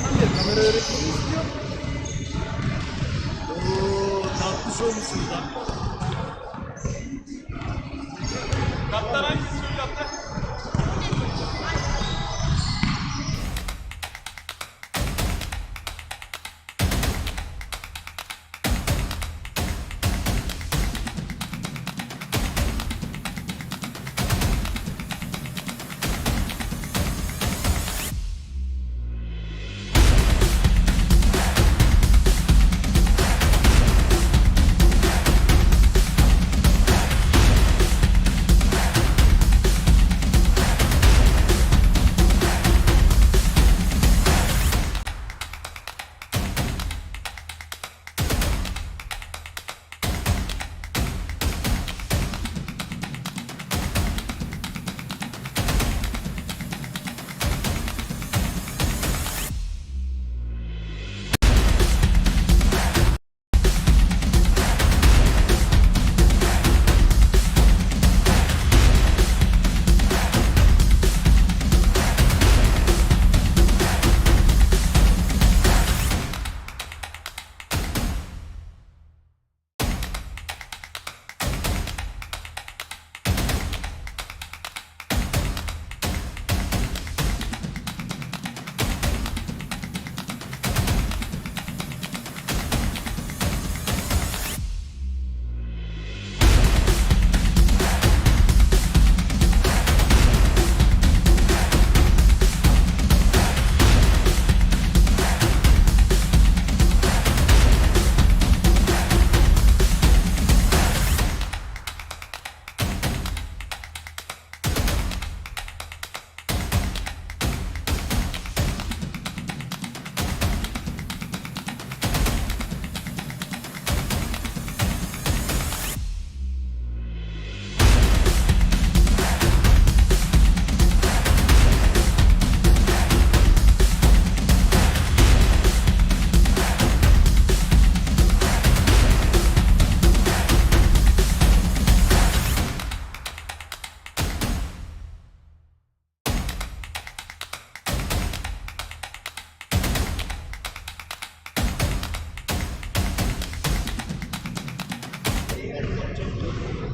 Zamandan beri kamera öğretmeni istiyor. Oo, tatlış olmuşsunuz lan.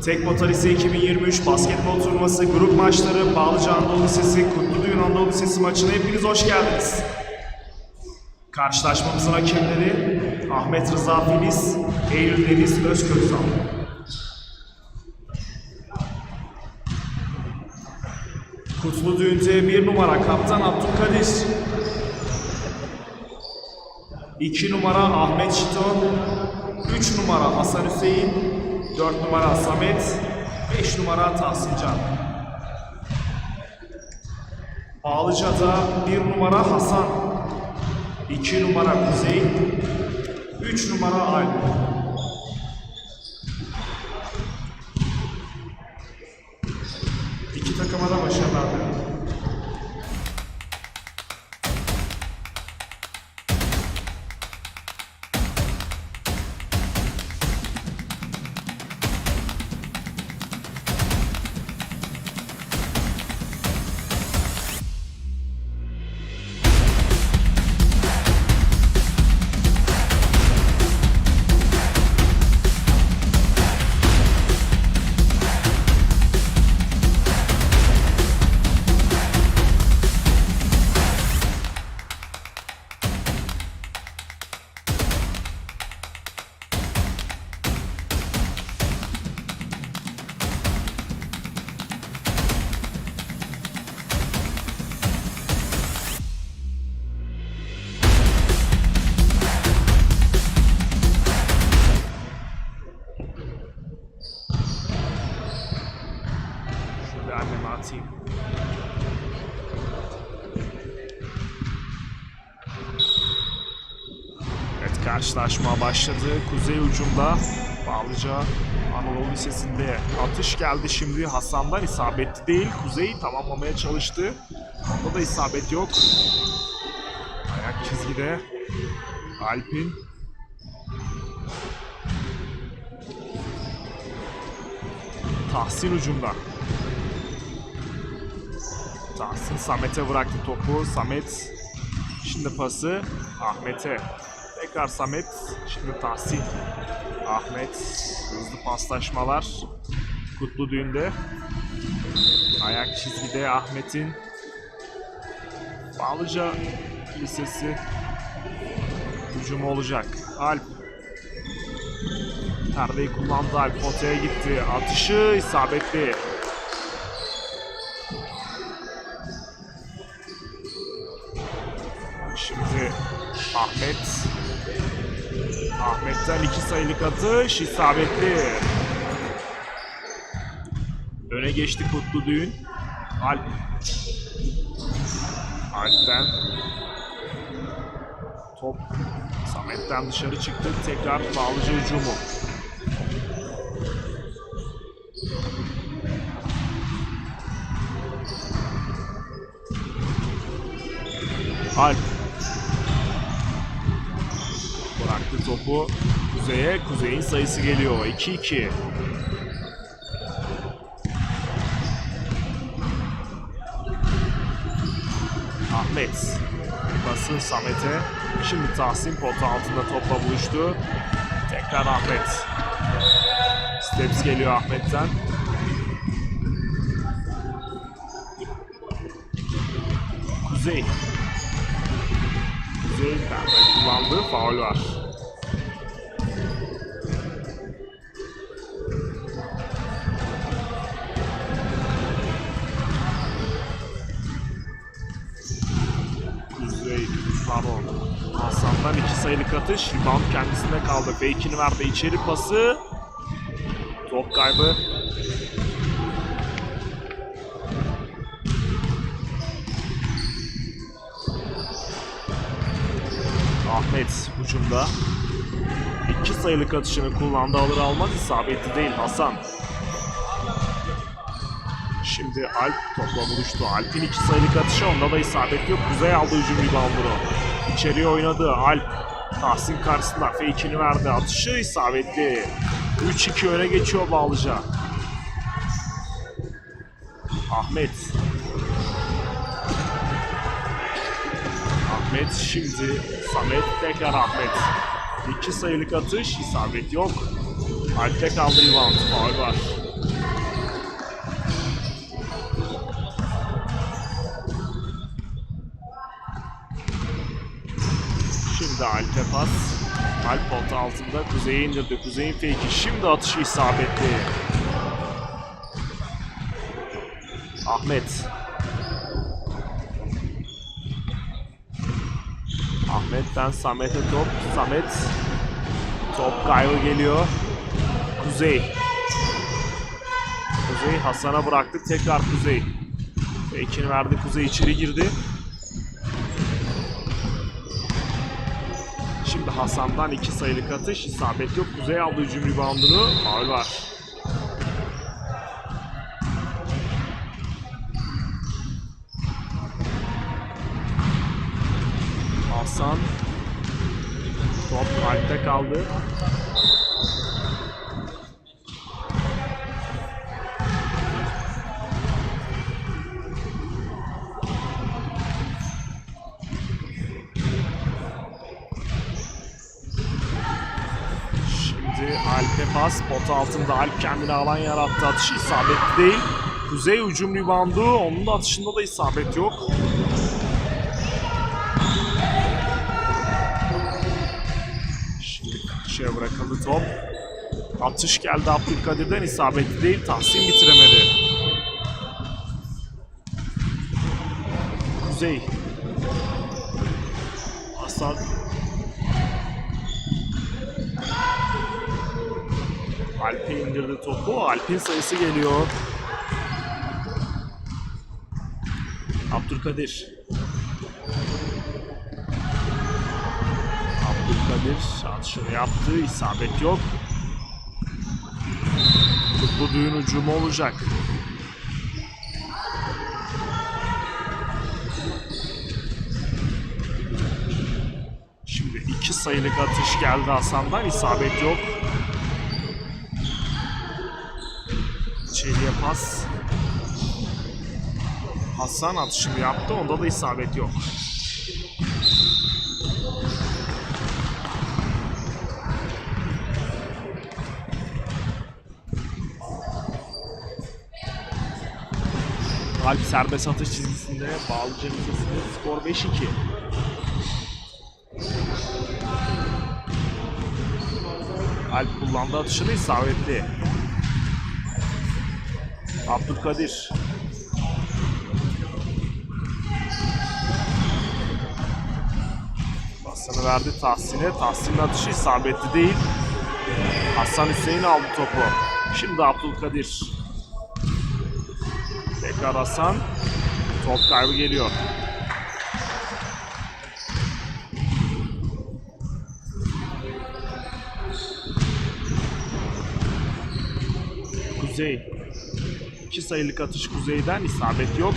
Tek Motor Lise 2023 basketbol turnuvası grup maçları Bağlıca Anadolu Lisesi Kutlu Düğün Anadolu Lisesi maçına hepiniz hoş geldiniz. Karşılaşmamızın hakemleri Ahmet Rıza Filiz, Eylül Deniz Özköksal. Kutlu Düğün'de bir numara Kaptan Abdülkadir. 2 numara Ahmet Şiton, 3 numara Hasan Hüseyin, 4 numara Samet, 5 numara Tahsincan. Bağlıca'da 1 numara Hasan, 2 numara Kuzey, 3 numara Alp. İki takıma da başarılar diliyorum. animacji. Evet karşılaşma başladı. Kuzey ucunda Bağlıca Anadolu Lisesi'nde atış geldi şimdi. Hasan'dan isabetli değil. Kuzey tamamlamaya çalıştı. Onda da isabet yok. Ayak çizgide Alp'in Tahsin ucunda Tahsin Samet'e bıraktı topu. Samet şimdi pası Ahmet'e. Tekrar Samet. Şimdi Tahsin. Ahmet. Hızlı paslaşmalar. Kutlu düğünde. Ayak çizgide Ahmet'in. Bağlıca Lisesi hücumu olacak. Alp. Perdeyi kullandı Alp. Potaya gitti. Atışı isabetli. Sayılık atış isabetli. Öne geçti Kutlu Düğün. Alp. Alp'ten top Samet'ten dışarı çıktı. Tekrar bağlıcı hücumu. Alp. Bıraktı topu Kuzey'e. Kuzey'in sayısı geliyor. 2-2. Ahmet. Bası Samet'e. Şimdi Tahsin potu altında topla buluştu. Tekrar Ahmet. Steps geliyor Ahmet'ten. Kuzey. Kuzey pembe kullandığı faul var. Sayılık atış. Rebound kendisinde kaldı. Fake'ini verdi. içeri pası. Top kaybı. Ahmet hücumda. İki sayılık atışını kullandı. Alır almaz isabetli değil Hasan. Şimdi Alp topla buluştu. Alp'in iki sayılık atışı onda da isabet yok. Kuzey aldı hücum reboundunu. İçeriye oynadı Alp. Tahsin karşısında fake'ini verdi. Atışı isabetli. 3-2 öne geçiyor Bağlıca. Ahmet. Ahmet şimdi. Samet tekrar Ahmet. İki sayılık atış. isabet yok. Alp'te kaldı rebound. Faul var. Şimdi Alp'e pas. Alp pot altında Kuzey'e indirdi. Kuzey'in fake'i. Şimdi atışı isabetli. Ahmet. Ahmet'ten Samet'e top. Samet. Top kaybı geliyor. Kuzey. Kuzey Hasan'a bıraktı. Tekrar Kuzey. Fake'ini verdi. Kuzey içeri girdi. Şimdi Hasan'dan iki sayılık atış. isabet yok. Kuzey aldı hücum reboundunu. Faul var. Hasan. Top kalpte kaldı. Alp'e pas. Pot altında Alp kendine alan yarattı. Atışı isabetli değil. Kuzey hücum reboundu. Onun da atışında da isabet yok. Şimdi karşıya bırakıldı top. Atış geldi Abdülkadir'den isabetli değil. Tahsin bitiremedi. Kuzey. Hasan. Alp'e indirdi topu. Alp'in sayısı geliyor. Abdülkadir. Abdülkadir atışını yaptı. İsabet yok. Kutlu düğün ucumu olacak. Şimdi iki sayılık atış geldi Hasan'dan. isabet yok. İçeriye pas. Hasan atışını yaptı. Onda da isabet yok. Alp serbest atış çizgisinde Bağlıca Lisesi'nde skor 5-2. Alp kullandığı atışını isabetli. Abdülkadir. Basını verdi Tahsin'e. Tahsin'in atışı isabetli değil. Hasan Hüseyin aldı topu. Şimdi Abdülkadir. Tekrar Hasan. Top kaybı geliyor. Kuzey. Sayılık atış Kuzey'den isabet yok.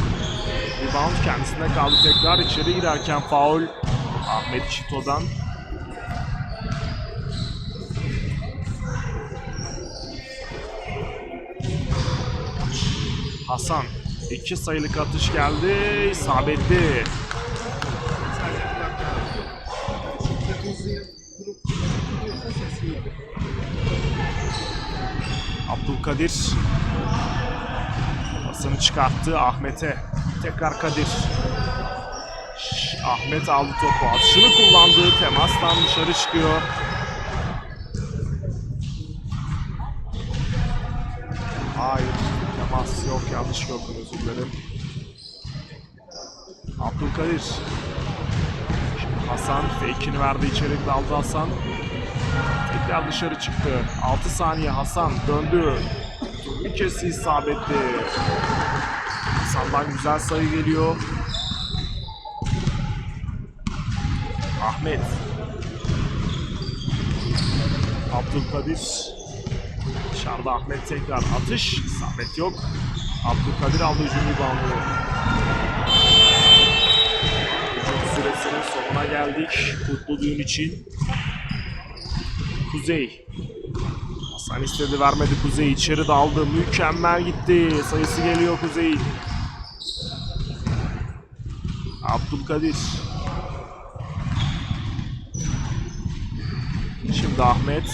Rebound kendisine kaldı tekrar içeri girerken faul Ahmet Çito'dan. Hasan. iki sayılık atış geldi. isabetli. Abdülkadir Pasını çıkarttı Ahmet'e. Tekrar Kadir. Ahmet aldı topu. Atışını kullandığı temastan dışarı çıkıyor. Hayır. Temas yok. Yanlış gördüm özür dilerim. Abdülkadir. Şimdi Hasan fake'ini verdi içeri daldı Hasan. Tekrar dışarı çıktı. 6 saniye Hasan döndü. Bir kez isabetli. Hasan'dan güzel sayı geliyor. Ahmet. Abdülkadir. Dışarıda Ahmet tekrar atış. İsabet yok. Abdülkadir aldı hücum reboundu. Hücum süresinin sonuna geldik. Kutlu düğün için. Kuzey. Hasan istedi vermedi Kuzey içeri daldı. Mükemmel gitti. Sayısı geliyor Kuzey'in. Abdülkadir. Şimdi Ahmet.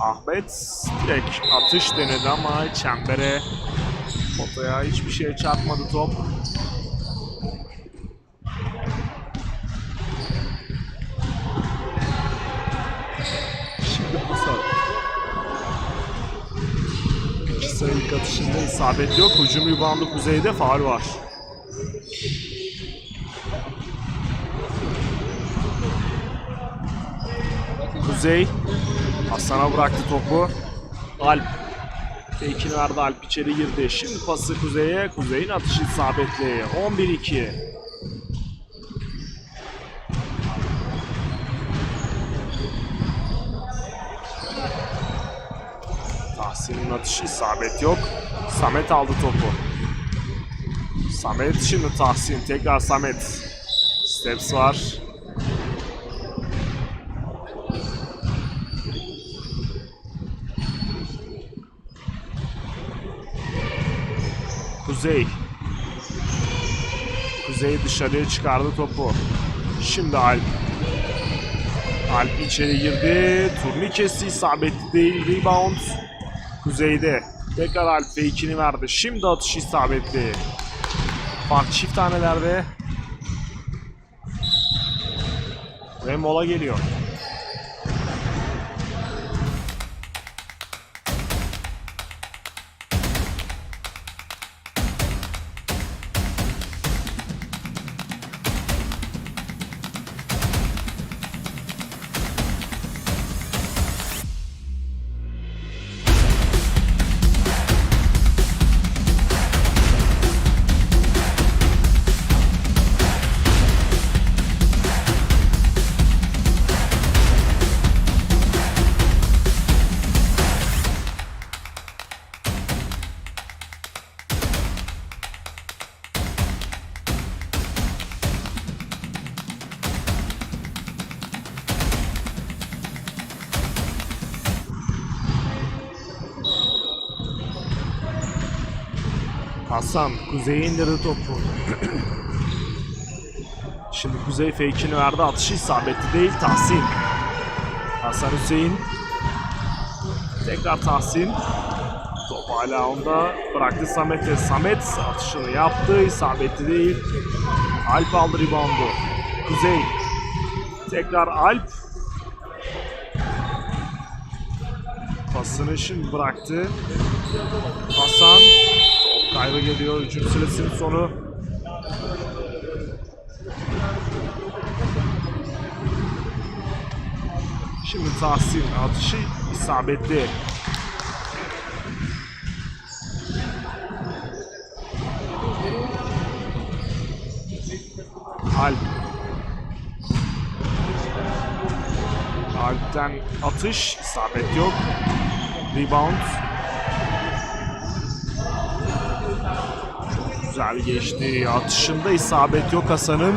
Ahmet direkt atış denedi ama çembere potaya hiçbir şeye çarpmadı top. Şimdi Hasan. İki sayılık atışında isabet yok. Hücum reboundu kuzeyde faul var. Kuzey Hasan'a bıraktı topu. Alp Fake'ini verdi Alp içeri girdi. Şimdi pası Kuzey'e. Kuzey'in atışı isabetli. 11-2. Tahsin'in atışı isabet yok. Samet aldı topu. Samet şimdi Tahsin. Tekrar Samet. Steps var. Kuzey. Kuzey dışarıya çıkardı topu. Şimdi Alp. Alp içeri girdi. Turnikesi isabetli değil. Rebound. Kuzeyde. Tekrar Alp fake'ini verdi. Şimdi atış isabetli. Fark çift tanelerde. Ve mola geliyor. Hasan Kuzey'e indirdi topu. Şimdi Kuzey fake'ini verdi. Atışı isabetli değil. Tahsin. Hasan Hüseyin. Tekrar Tahsin. Top hala onda. Bıraktı Samet'e. Samet atışını yaptı. isabetli değil. Alp aldı reboundu. Kuzey. Tekrar Alp. Pasını şimdi bıraktı. Hasan. Kaybı geliyor. Hücum süresinin sonu. Şimdi Tahsin atışı isabetli. Alp. Alp'ten atış, isabet yok. Rebound. Güzel geçti. Atışında isabet yok Hasan'ın.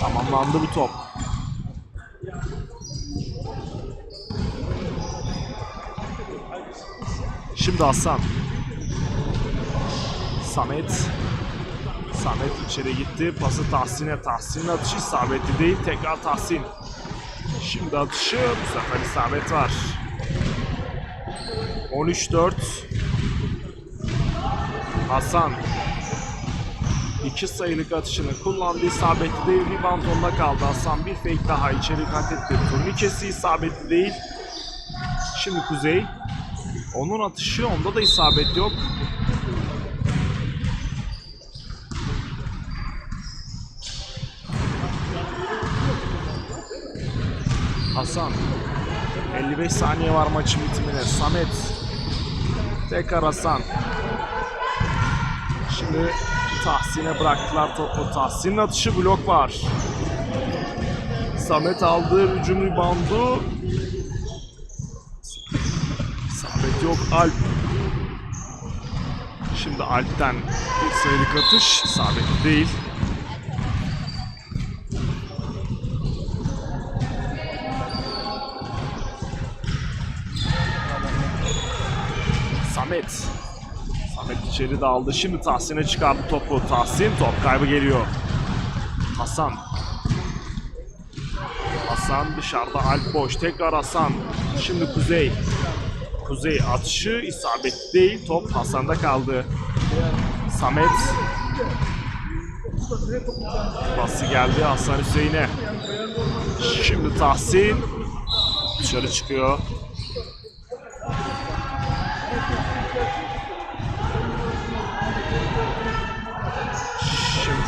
Tamamlandı bu top. Şimdi Hasan. Samet. Samet içeri gitti. Pası Tahsin'e. Tahsin'in atışı isabetli değil. Tekrar Tahsin. Şimdi atışı bu sefer isabet var. 13-4. Hasan. İki sayılık atışını kullandı. isabetli değil. Rebound onda kaldı. Hasan bir fake daha içeri kat etti. Turnikesi isabetli değil. Şimdi Kuzey. Onun atışı onda da isabet yok. Hasan. 55 saniye var maçın bitimine. Samet. Tekrar Hasan. Şimdi Tahsin'e bıraktılar topu. Tahsin'in atışı blok var. Samet aldı hücum reboundu. İsabet yok. Alp. Şimdi Alp'ten bir sayılık atış. isabetli değil. İçeri daldı. Şimdi Tahsin'e çıkardı topu. Tahsin top kaybı geliyor. Hasan. Hasan dışarıda Alp boş. Tekrar Hasan. Şimdi Kuzey. Kuzey atışı isabetli değil. Top Hasan'da kaldı. Samet. Bası geldi Hasan Hüseyin'e. Şimdi Tahsin. Dışarı çıkıyor.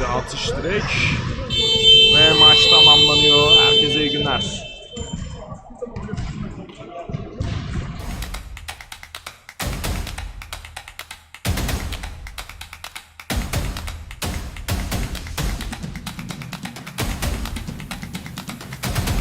atış direkt. Ve maç tamamlanıyor. Herkese iyi günler.